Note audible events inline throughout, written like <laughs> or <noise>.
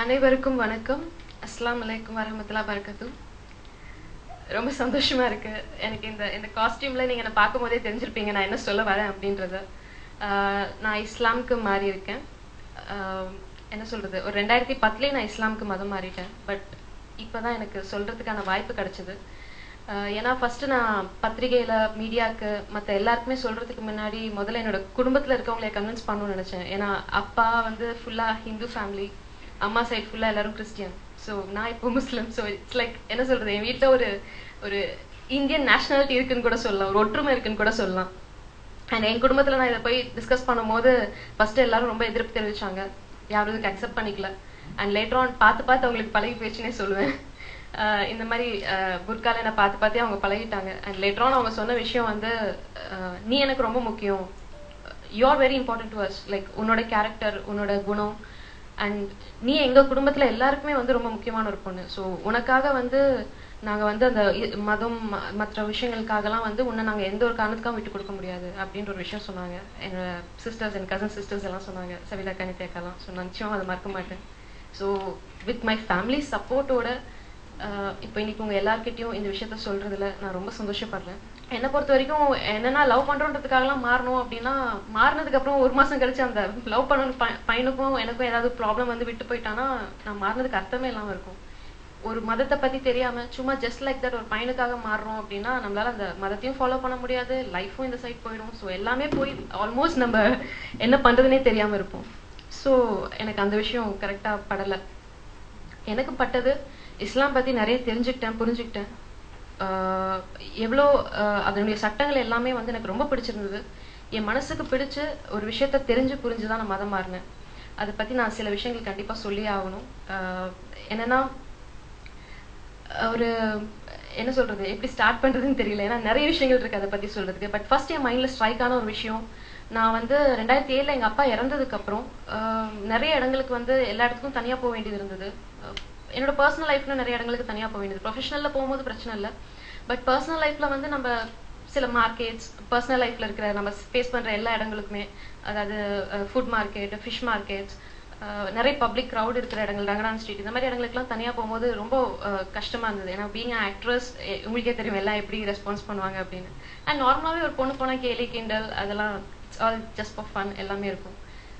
அனைவருக்கும் வணக்கம். அஸ்லாம் அலைக்கும் வரமத்துலா வபரகாத்துஹ். ரொம்ப சந்தோஷமா இருக்கு. எனக்கு இந்த இந்த காஸ்டியூம்ல நீங்க என்ன பார்க்கும் போதே தெரிஞ்சிருப்பீங்க நான் என்ன சொல்ல வரேன் அப்படின்றத. நான் இஸ்லாமுக்கு மாறி இருக்கேன். என்ன சொல்றது? ஒரு ரெண்டாயிரத்தி பத்துலேயே நான் இஸ்லாமுக்கு மதம் மாறிட்டேன். பட் இப்போதான் எனக்கு சொல்றதுக்கான வாய்ப்பு கிடைச்சது. ஏன்னா ஃபர்ஸ்ட் நான் பத்திரிகையில மீடியாவுக்கு மற்ற எல்லாருக்குமே சொல்றதுக்கு முன்னாடி முதல்ல என்னோட குடும்பத்துல இருக்கவங்களை கன்வின்ஸ் பண்ணணும்னு நினைச்சேன். ஏன்னா அப்பா வந்து ஃபுல்லா ஹிந்து ஃபேமிலி அம்மா சைட் ஃபுல்லா எல்லாரும் கிறிஸ்டியன் ஸோ நான் இப்போ முஸ்லீம். ஸோ இட்ஸ் லைக் என்ன சொல்றது? என் வீட்டில் ஒரு ஒரு இந்தியன் நேஷனாலிட்டி இருக்குன்னு கூட சொல்லலாம். ஒரு ஒற்றுமை இருக்குன்னு கூட சொல்லலாம். அண்ட் என் குடும்பத்துல நான் இதை போய் டிஸ்கஸ் பண்ணும்போது ஃபர்ஸ்ட் எல்லாரும் ரொம்ப எதிர்ப்பு தெரிவிச்சாங்க. யாரும் இதுக்கு அக்செப்ட் பண்ணிக்கல. அண்ட் லேட்டர் ஆன் பார்த்து பார்த்து அவங்களுக்கு பழகி போயிடுச்சுன்னே சொல்லுவேன். <laughs> ஆஹ் இந்த மாதிரி புர்கால என்னை பார்த்து பார்த்தே அவங்க பழகிட்டாங்க. அண்ட் லேட்டர் ஆன் அவங்க சொன்ன விஷயம் வந்து நீ எனக்கு ரொம்ப முக்கியம். You are very important to us like உன்னோட கேரக்டர் உன்னோட குணம் அண்ட் நீ எங்க குடும்பத்துல எல்லாருக்குமே வந்து ரொம்ப முக்கியமான ஒரு பொண்ணு. ஸோ உனக்காக வந்து நாங்க வந்து அந்த மதம் ம- மற்ற விஷயங்களுக்காகலாம் வந்து உன்னை நாங்க எந்த ஒரு காரணத்துக்கும் விட்டு கொடுக்க முடியாது அப்படின்ற ஒரு விஷயம் சொன்னாங்க. என்னோட சிஸ்டர்ஸ் என் கசன் சிஸ்டர்ஸ் எல்லாம் சொன்னாங்க. சவிதா கனிதேக்கெல்லாம் ஸோ நான் நிச்சயம் அதை மறக்க மாட்டேன். ஸோ வித் மை ஃபேமிலி சப்போர்ட்டோட இப்போ இன்னைக்கு உங்க எல்லார்கிட்டயும் இந்த விஷயத்த சொல்றதுல நான் ரொம்ப சந்தோஷப்படுறேன். என்னை பொறுத்த வரைக்கும் என்னன்னா லவ் பண்றோன்றதுக்காகலாம் மாறணும் அப்படின்னா மாறினதுக்கு அப்புறம் ஒரு மாசம் கழிச்சு அந்த லவ் பண்ண ப- பையனுக்கும் எனக்கும் ஏதாவது ப்ராப்ளம் வந்து விட்டு போயிட்டான்னா நான் மாறினதுக்கு அர்த்தமே இல்லாம இருக்கும். ஒரு மதத்தை பத்தி தெரியாம சும்மா ஜஸ்ட் லைக் தட் ஒரு பையனுக்காக மாறுறோம் அப்படின்னா நம்மளால அந்த மதத்தையும் ஃபாலோ பண்ண முடியாது லைஃபும் இந்த சைட் போயிடும். ஸோ எல்லாமே போய் ஆல்மோஸ்ட் நம்ம என்ன பண்றதுனே தெரியாம இருப்போம். ஸோ எனக்கு அந்த விஷயம் கரெக்டா படலை. எனக்கு பட்டது இஸ்லாம் பத்தி நிறைய தெரிஞ்சுக்கிட்டேன் புரிஞ்சுக்கிட்டேன். எவ்வளோ அதனுடைய சட்டங்கள் எல்லாமே வந்து எனக்கு ரொம்ப பிடிச்சிருந்தது. என் மனசுக்கு பிடிச்ச ஒரு விஷயத்த தெரிஞ்சு புரிஞ்சுதான் நான் மதம் மாறினேன். அதை பத்தி நான் சில விஷயங்கள் கண்டிப்பா சொல்லியே ஆகணும். என்னன்னா ஒரு என்ன சொல்றது எப்படி ஸ்டார்ட் பண்றதுன்னு தெரியல. ஏன்னா நிறைய விஷயங்கள் இருக்கு அதை பத்தி சொல்றதுக்கு. பட் ஃபர்ஸ்ட் என் மைண்ட்ல ஸ்ட்ரைக் ஆன ஒரு விஷயம் நான் வந்து ரெண்டாயிரத்தி ஏழுல எங்க அப்பா இறந்ததுக்கு அப்புறம் நிறைய இடங்களுக்கு வந்து எல்லா இடத்துக்கும் தனியா போக வேண்டியது இருந்தது. என்னோட பர்சனல் லைஃப்ல நிறைய இடங்களுக்கு தனியா போக வேண்டியது. ப்ரொஃபஷனல்ல போகும்போது பிரச்சனை இல்லை. பட் பர்சனல் லைஃப்ல வந்து நம்ம சில மார்க்கெட்ஸ் பர்சனல் லைஃப்ல இருக்கிற நம்ம ஃபேஸ் பண்ற எல்லா இடங்களுக்குமே அதாவது ஃபுட் மார்க்கெட் ஃபிஷ் மார்க்கெட்ஸ் நிறைய பப்ளிக் க்ரௌட் இருக்கிற இடங்கள் ரங்கடான் ஸ்ட்ரீட் இந்த மாதிரி இடங்களுக்குலாம் தனியாக போகும்போது ரொம்ப கஷ்டமாக கஷ்டமா இருந்தது. ஏன்னா பீங் ஆக்ட்ரஸ் உங்களுக்கே தெரியும் எல்லாம் எப்படி ரெஸ்பான்ஸ் பண்ணுவாங்க அப்படின்னு. அண்ட் நார்மலாகவே ஒரு பொண்ணு போனால் கேலி கிண்டல் அதெல்லாம் it's all just for fun எல்லாமே இருக்கும்.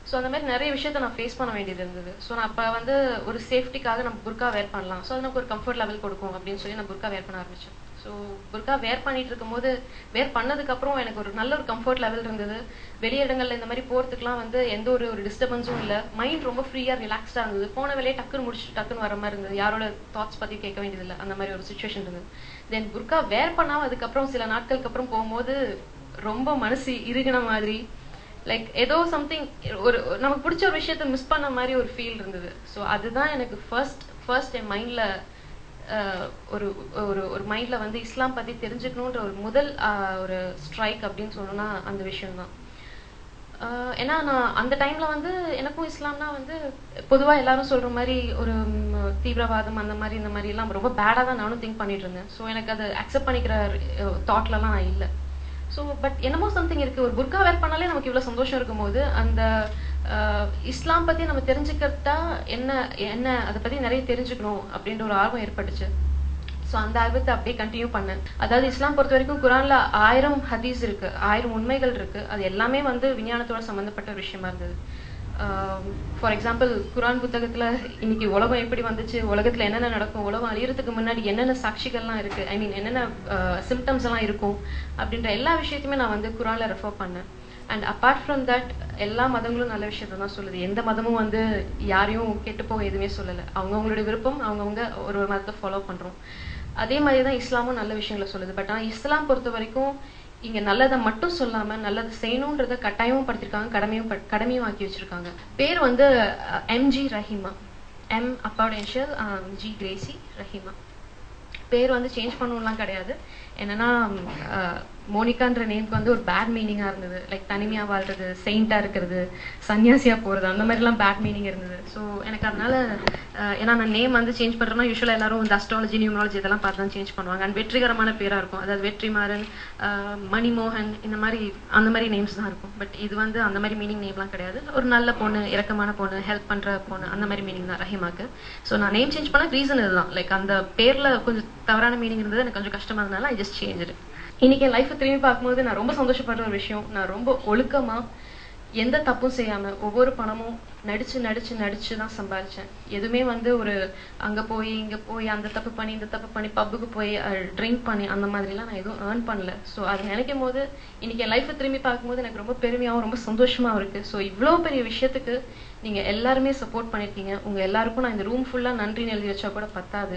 ஸோ அந்த மாதிரி நிறைய விஷயத்த நான் ஃபேஸ் பண்ண வேண்டியது இருந்தது. ஸோ நான் அப்போ வந்து ஒரு சேஃப்டிக்காக நம்ம புர்கா வேர் பண்ணலாம். ஸோ அது நமக்கு ஒரு கம்ஃபர்ட் லெவல் கொடுக்கும் அப்படின்னு சொல்லி நான் புர்கா வேர் பண்ண ஆரம்பிச்சேன். ஸோ புர்கா வேர் பண்ணிட்டு இருக்கும்போது வேர் பண்ணதுக்கப்புறம் எனக்கு ஒரு நல்ல ஒரு கம்ஃபர்ட் லெவல் இருந்தது. வெளி இடங்கள்ல இந்த மாதிரி போகிறதுக்குலாம் வந்து எந்த ஒரு ஒரு டிஸ்டர்பன்ஸும் இல்லை. மைண்ட் ரொம்ப ஃப்ரீயாக ரிலாக்ஸ்டாக இருந்தது. போன வேலையை டக்குன்னு முடிச்சு டக்குன்னு வர மாதிரி இருந்தது. யாரோட தாட்ஸ் பற்றி கேட்க வேண்டியதில்லை அந்த மாதிரி ஒரு சுச்சுவேஷன் இருந்தது. தென் புர்கா வேர் பண்ணாமல் அதுக்கப்புறம் சில நாட்களுக்கு அப்புறம் போகும்போது ரொம்ப மனசு இறுகின மாதிரி லைக் ஏதோ சம்திங் ஒரு நமக்கு பிடிச்ச ஒரு விஷயத்த மிஸ் பண்ண மாதிரி ஒரு ஃபீல் இருந்தது. ஸோ அதுதான் எனக்கு ஃபர்ஸ்ட் ஃபர்ஸ்ட் என் மைண்டில் ஒரு ஒரு ஒரு மைண்டில் வந்து இஸ்லாம் பற்றி தெரிஞ்சுக்கணுன்ற ஒரு முதல் ஒரு ஸ்ட்ரைக் அப்படின்னு சொல்லணும்னா அந்த விஷயம் தான் ஏன்னா நான் அந்த டைம்ல வந்து எனக்கும் இஸ்லாம்னா வந்து பொதுவாக எல்லாரும் சொல்ற மாதிரி ஒரு தீவிரவாதம் அந்த மாதிரி இந்த மாதிரி எல்லாம் ரொம்ப பேடாக தான் நானும் திங்க் பண்ணிட்டு இருந்தேன். ஸோ எனக்கு அதை அக்செப்ட் பண்ணிக்கிற தாட்லலாம் நான் இல்லை. ஸோ பட் என்னமோ சம்திங் இருக்கு. ஒரு புர்கா வேர் பண்ணாலே நமக்கு இவ்வளவு சந்தோஷம் இருக்கும்போது அந்த ஆஹ், இஸ்லாம் பத்தி நம்ம தெரிஞ்சுக்கிட்டா என்ன என்ன அதை பத்தி நிறைய தெரிஞ்சுக்கணும் அப்படின்ற ஒரு ஆர்வம் ஏற்பட்டுச்சு. ஸோ அந்த ஆர்வத்தை அப்படியே கண்டினியூ பண்ணேன். அதாவது இஸ்லாம் பொறுத்த வரைக்கும் குரான்ல ஆயிரம் ஹதீஸ் இருக்கு ஆயிரம் உண்மைகள் இருக்கு. அது எல்லாமே வந்து விஞ்ஞானத்தோட சம்பந்தப்பட்ட ஒரு விஷயமா இருந்தது. ஃபார் எக்ஸாம்பிள் குரான் புத்தகத்தில் இன்னைக்கு உலகம் எப்படி வந்துச்சு உலகத்தில் என்னென்ன நடக்கும் உலகம் அழியறதுக்கு முன்னாடி என்னென்ன சாட்சிகள்லாம் இருக்கு ஐ மீன் என்னென்ன சிம்டம்ஸ் எல்லாம் இருக்கும் அப்படின்ற எல்லா விஷயத்தையுமே நான் வந்து குரானில் ரெஃபர் பண்ணேன். அண்ட் அப்பார்ட் ஃப்ரம் தட் எல்லா மதங்களும் நல்ல விஷயத்த தான் சொல்லுது. எந்த மதமும் வந்து யாரையும் கெட்டுப்போக எதுவுமே சொல்லலை. அவங்கவுங்களோட விருப்பம் அவங்கவுங்க ஒரு ஒரு மதத்தை ஃபாலோ பண்ணுறோம் அதே மாதிரி தான் இஸ்லாமும் நல்ல விஷயங்களை சொல்லுது. பட் ஆனால் இஸ்லாம் பொறுத்த வரைக்கும் இங்க நல்லதை மட்டும் சொல்லாம நல்லதை செய்யணும்ன்றத கட்டாயமும் படுத்திருக்காங்க கடமையும் பட்- கடமையும் ஆக்கி வச்சிருக்காங்க. பேர் வந்து எம்ஜி ரஹிமா. எம் அப்பாவோட இனிஷியல் ஜி கிரேசி ரஹிமா. பேர் வந்து சேஞ்ச் பண்ணணும்லாம் கிடையாது. என்னன்னா மோனிகான்ற நேம்க்கு வந்து ஒரு பேட் மீனிங்காக இருந்தது. லைக் தனிமையாக வாழ்றது செயிண்டாக இருக்கிறது சன்னியாசியாக போகிறது அந்த மாதிரிலாம் பேட் மீனிங் இருந்தது. ஸோ எனக்கு அதனால ஏன்னா நான் நேம் வந்து சேஞ்ச் பண்ணுறேன்னா யூஸ்வலாக எல்லாரும் இந்த அஸ்ட்ராலஜி நியூமராலஜி இதெல்லாம் பார்த்து தான் சேஞ்ச் பண்ணுவாங்க. அண்ட் வெற்றிகரமான பேராக இருக்கும். அதாவது வெற்றிமாறன் மணிமோகன் இந்த மாதிரி அந்த மாதிரி நேம்ஸ் தான் இருக்கும். பட் இது வந்து அந்த மாதிரி மீனிங் நேம்லாம் கிடையாது. ஒரு நல்ல பொண்ணு இரக்கமான பொண்ணு ஹெல்ப் பண்ணுற பொண்ணு அந்த மாதிரி மீனிங் தான் ரஹிமாக்கு. ஸோ நான் நேம் சேஞ்ச் பண்ண ரீசன் இதுதான். லைக் அந்த பேரில் கொஞ்சம் தவறான மீனிங் இருந்தது எனக்கு கொஞ்சம் கஷ்டமா இருந்தனால ஐ ஜஸ்ட் சேஞ்ச் இன்னைக்கு என் லைஃப்பை திரும்பி பார்க்கும்போது நான் ரொம்ப சந்தோஷப்படுற ஒரு விஷயம். நான் ரொம்ப ஒழுக்கமா எந்த தப்பும் செய்யாம ஒவ்வொரு பணமும் நடிச்சு நடிச்சு நடிச்சு தான் சம்பாதிச்சேன் எதுவுமே வந்து ஒரு அங்க போய் இங்க போய் அந்த தப்பு பண்ணி இந்த தப்பு பண்ணி பப்புக்கு போய் ட்ரிங்க் பண்ணி அந்த மாதிரிலாம் நான் எதுவும் ஏர்ன் பண்ணல. ஸோ அது நினைக்கும் போது இன்னைக்கு என் லைஃப்பை திரும்பி பார்க்கும்போது எனக்கு ரொம்ப பெருமையாகவும் ரொம்ப சந்தோஷமாவும் இருக்கு. ஸோ இவ்வளோ பெரிய விஷயத்துக்கு நீங்க எல்லாருமே சப்போர்ட் பண்ணிருக்கீங்க. உங்க எல்லாருக்கும் நான் இந்த ரூம் ஃபுல்லா நன்றின்னு எழுதி வச்சா கூட பத்தாது.